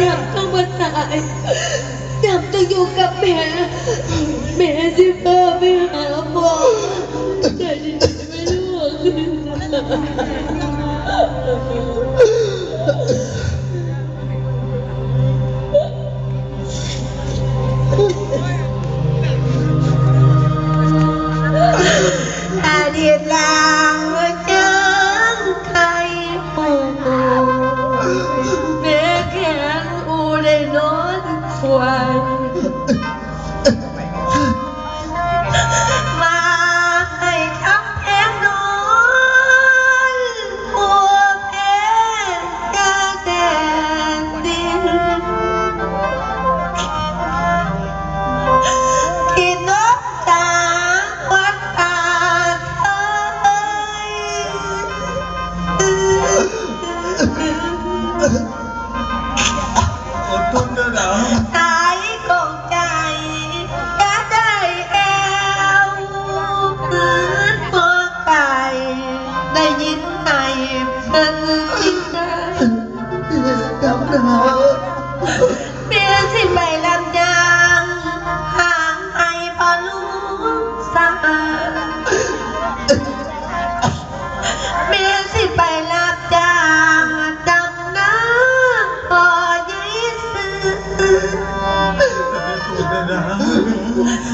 ดับต้องมาตายดับต้องอยู่กับแม่ fue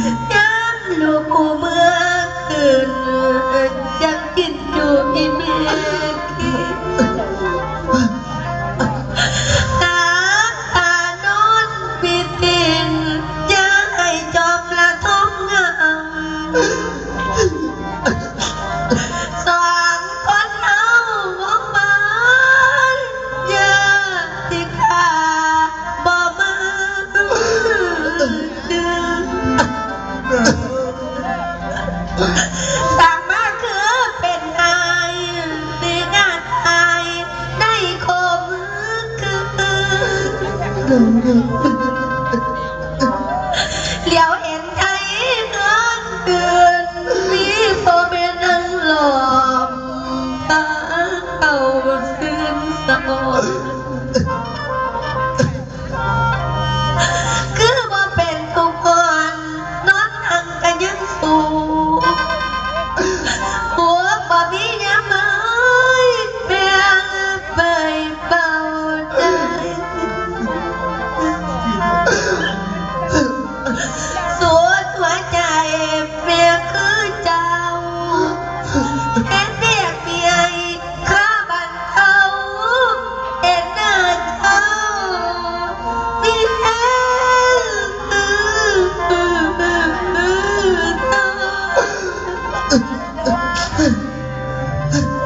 Yeah. ต่างมากคือเป็นนายในงานอายได้คมคือ Ha!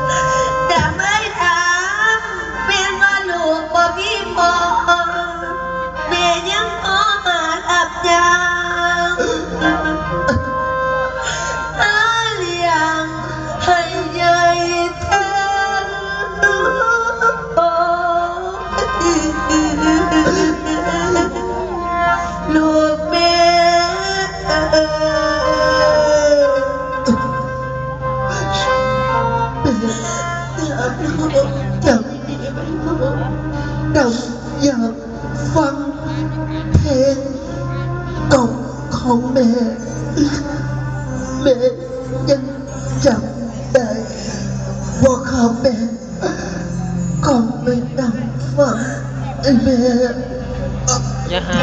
แต่แต่อยากฟังเพลงกล่อมของแม่ แม่ยังจำได้ว่าข้าแม่กล่อมไม่นำฟังแม่อย่าให้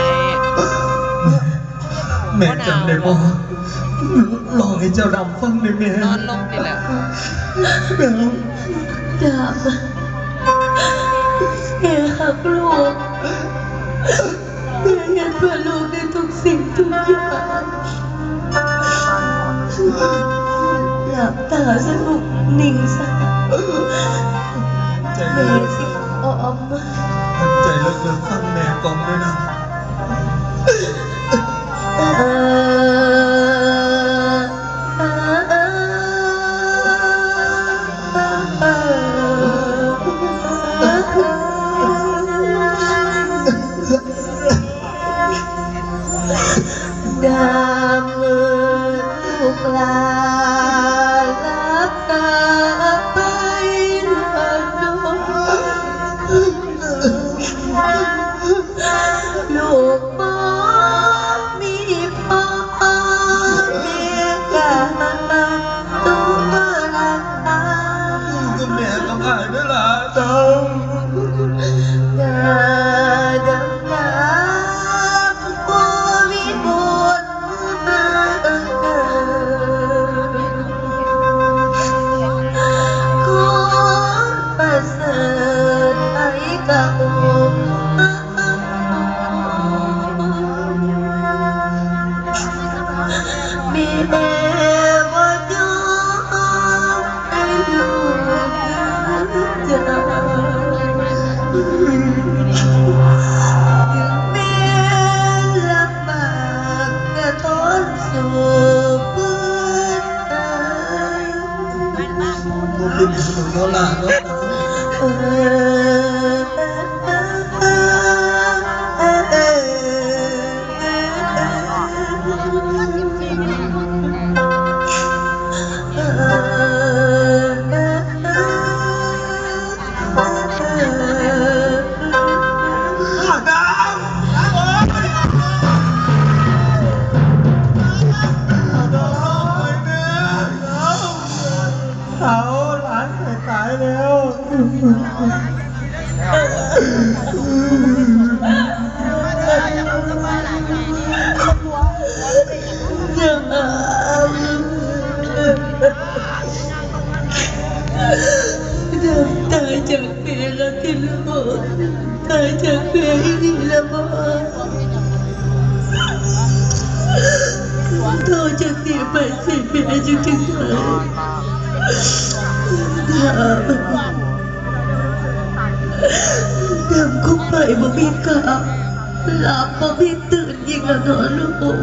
แม่จำได้ว่าลอยจะาำฟังได้แม่นอนลงไปแล้ว กลับแม่หักลูกแม่อยานเพื่อลูกในทุกสิ่งทุกอย่างหลับตาสนุกนิ่งซะแม่สิอ้อมใจเลิกเลิกฟังแม่กองด้วยนะ ก ตายจากแม่แล้ว ที่ลูกกแม่อีนี่ละบ่โทษจากเสียไปเสียแม่จึงถึงตายดำดำคงไปบ่มีกะหลับบ่มีตื่นยิ่งละเนอนลูก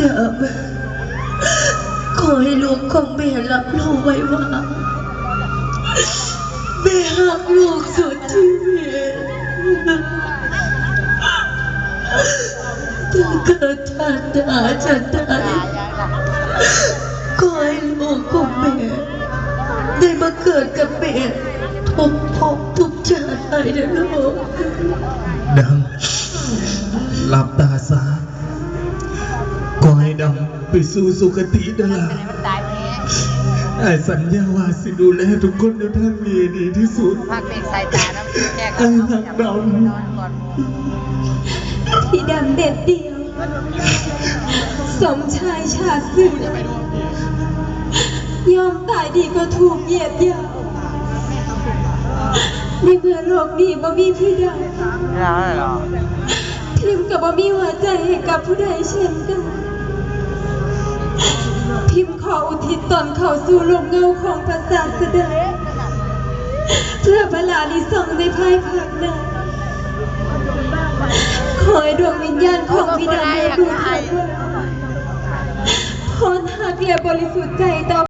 ดำขอให้ลูกของแม่รับรู้ไว้ว่าแม่รักลูกสุดชีวิตถ้าเกิดชาติหน้าชาติใดขอให้ลูกของแม่ได้มาเกิดกับ ทุกภพทุกชาติไปนะลูกดำหลับตาซะก็ให้ดำไปสู่สุคติเด้อล่ะไอ้สัญญาว่าสิดูแลทุกคนในท่างนี้ดีที่สุดพักเบรกสายตาแล้วแก้ไอ้หักดนอนก่อนที่ดำเด็ดเดียวสมชายชาติสื่อยอมตายดีก็ถูกเหยียดยาม ในเมื่อโลกนี้บ่มีพี่ใดแล้วเหรอพิมพ์กับบ่มีหัวใจให้กับผู้ใดเช่นกัน พิมพ์ขออุทิศตนเข้าสู่ลมเงาของพระศาสดาเพื่อพระลาลิสงในภายภาคหน้าขอให้ดวงวิญญาณของบิดาได้รู้ทันว่าพรหักและบริสุทธิ์ใจต่อ